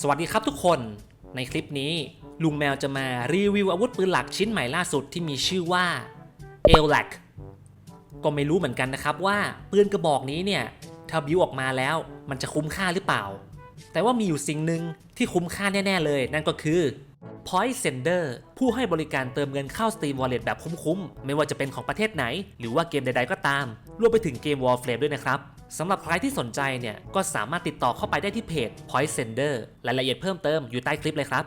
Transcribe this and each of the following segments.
สวัสดีครับทุกคน ในคลิปนี้ ลุงแมวจะมารีวิวอาวุธปืนหลักชิ้นใหม่ล่าสุดที่มีชื่อว่า e l a c ก็ไม่รู้เหมือนกันนะครับว่าปืนกระบอกนี้เนี่ยถ้าบิวออกมาแล้วมันจะคุ้มค่าหรือเปล่า แต่ว่ามีอยู่สิ่งหนึ่งที่คุ้มค่าแน่ ๆ เลย นั่นก็คือ Point Sender ผู้ให้บริการเติมเงินเข้า Steam Wallet แบบคุ้มๆ ไม่ว่าจะเป็นของประเทศไหน หรือว่าเกมใด ๆ ก็ตาม รวมไปถึงเกม Warframe ด้วยนะครับ สำหรับใครที่สนใจเนี่ยก็สามารถติดต่อเข้าไปได้ที่เพจ Point Sender รายละเอียดเพิ่มเติมอยู่ใต้คลิปเลยครับ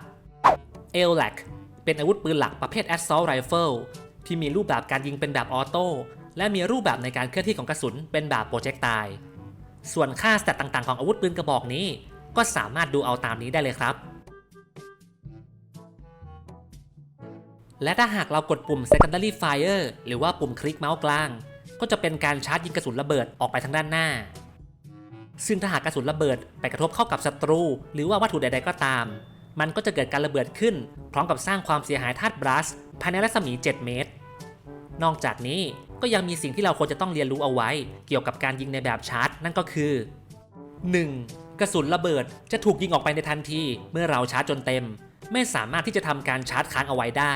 e l a c เป็นอาวุธปืนหลักประเภท Assault Rifle ที่มีรูปแบบการยิงเป็นแบบออโต้และมีรูปแบบในการเคลื่อนที่ของกระสุนเป็นแบบโปรเจกตายส่วนค่าสเตตต่างๆ ของอาวุธปืนกระบอกนี้ ก็สามารถดูเอาตามนี้ได้เลยครับ และถ้าหากเรากดปุ่ม secondary fire หรือว่าปุ่มคลิกเมาส์กลาง ก็จะเป็นการชาร์จยิงกระสุนระเบิดออกไปทางด้านหน้า ซึ่งถ้าหากกระสุนระเบิดไปกระทบเข้ากับศัตรู หรือว่าวัตถุใด ๆ ก็ตาม มันก็จะเกิดการระเบิดขึ้น พร้อมกับสร้างความเสียหายธาตุบลัสภายในรัศมี 7 เมตร นอกจากนี้ก็ยังมีสิ่งที่เราควรจะต้องเรียนรู้เอาไว้ เกี่ยวกับการยิงในแบบชาร์จ นั่นก็คือ 1. กระสุนระเบิดจะถูกยิงออกไปในทันที เมื่อเราชาร์จจนเต็ม ไม่สามารถที่จะทำการชาร์จค้างเอาไว้ได้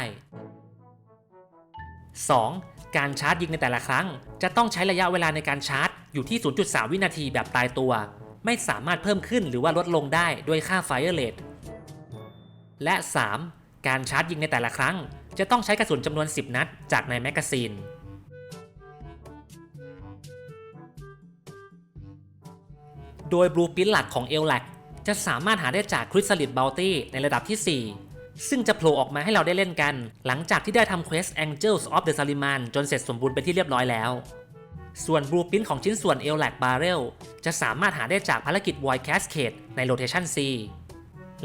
2. การชาร์จยิงในแต่ละครั้ง จะต้องใช้ระยะเวลาในการชาร์จ อยู่ที่ 0.3 วินาทีแบบตายตัว ไม่สามารถเพิ่มขึ้นหรือว่าลดลงได้ด้วยค่า Fire Rate และ 3. การชาร์จยิงในแต่ละครั้ง จะต้องใช้กระสุนจำนวน 10 นัด จากในแมกกาซีนโดยบลูพิ n หลักของ e l a c จะสามารถหาได้จาก Chrysalis Bounty ในระดับที่ 4 ซึ่งจะโผล่ออกมาให้เราได้เล่นกัน หลังจากที่ได้ทำเควส Angels of the Saliman จนเสร็จสมบูรณ์เป็นที่เรียบร้อยแล้ว ส่วนบลูพิ n ของชิ้นส่วน e l a c Barrel จะสามารถหาได้จากภารกิจ Void Cascade ใน Rotation C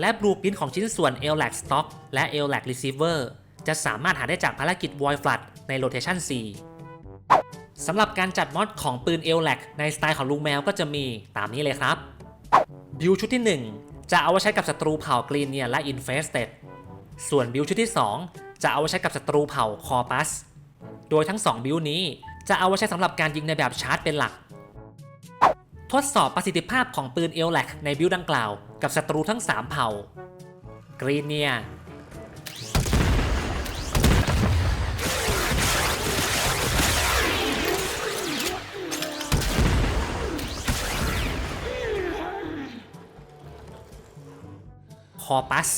และบลูพิ n ของชิ้นส่วน e l a c Stock และ e l a c Receiver จะสามารถหาได้จากภารกิจ Void Flood ใน Rotation C สำหรับการจัดมอดของปืน e l a c ในสไตล์ของลุงแมวก็จะมีตามนี้เลยครับ บิลชุดที่ 1 จะเอาไว้ใช้กับศัตรูเผ่ากรีนเนียและ Infested ส่วนบิลชุดที่ 2 จะเอาไว้ใช้กับศัตรูเผ่าคอปัส โดยทั้ง 2 บิลนี้จะเอาไว้ใช้สำหรับการยิงในแบบชาร์จเป็นหลัก ทดสอบประสิทธิภาพของปืน e l a c ในบิลดังกล่าวกับศัตรูทั้ง 3 เผ่ากรีเนียคอปัส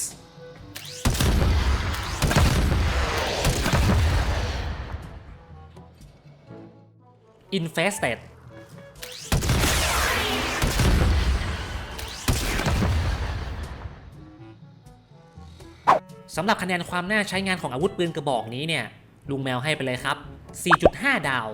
Infested สำหรับคะแนนความน่าใช้งานของอาวุธปืนกระบอกนี้เนี่ย ลุงแมวให้ไปเลยครับ 4.5 ดาว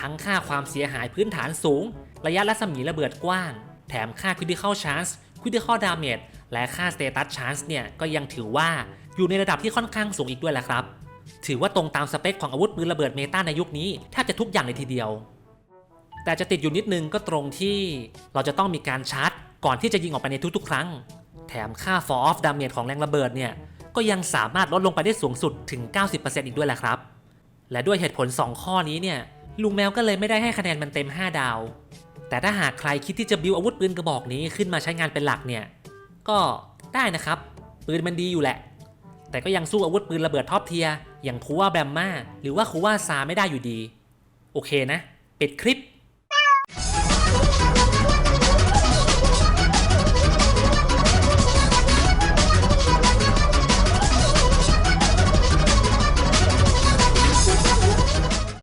ทั้งค่าความเสียหายพื้นฐานสูง ระยะรัศมีระเบิดกว้าง แถมค่า Critical Chance Critical Damage และค่า Status Chance เนี่ย ก็ยังถือว่าอยู่ในระดับที่ค่อนข้างสูงอีกด้วยแหละครับ ถือว่าตรงตามสเปคของอาวุธปืนระเบิดเมตาในยุคนี้แทบจะทุกอย่างเลยทีเดียว แต่จะติดอยู่นิดนึงก็ตรงที่เราจะต้องมีการชาร์จ ก่อนที่จะยิงออกไปในทุกๆ ครั้ง แถมค่า fall off damage ของแรงระเบิดเนี่ยก็ยังสามารถลดลงไปได้สูงสุดถึง 90%อีกด้วยแหละครับ และด้วยเหตุผล 2 ข้อนี้เนี่ยลุงแมวก็เลยไม่ได้ให้คะแนนมันเต็ม 5 ดาว แต่ถ้าหากใครคิดที่จะบิวอาวุธปืนกระบอกนี้ขึ้นมาใช้งานเป็นหลักเนี่ยก็ได้นะครับ ปืนมันดีอยู่แหละ แต่ก็ยังสู้อาวุธปืนระเบิดท็อปเทียร์ อย่างคูว่าแบมมาหรือว่าคูว่าซาไม่ได้อยู่ดี โอเคนะ ปิดคลิป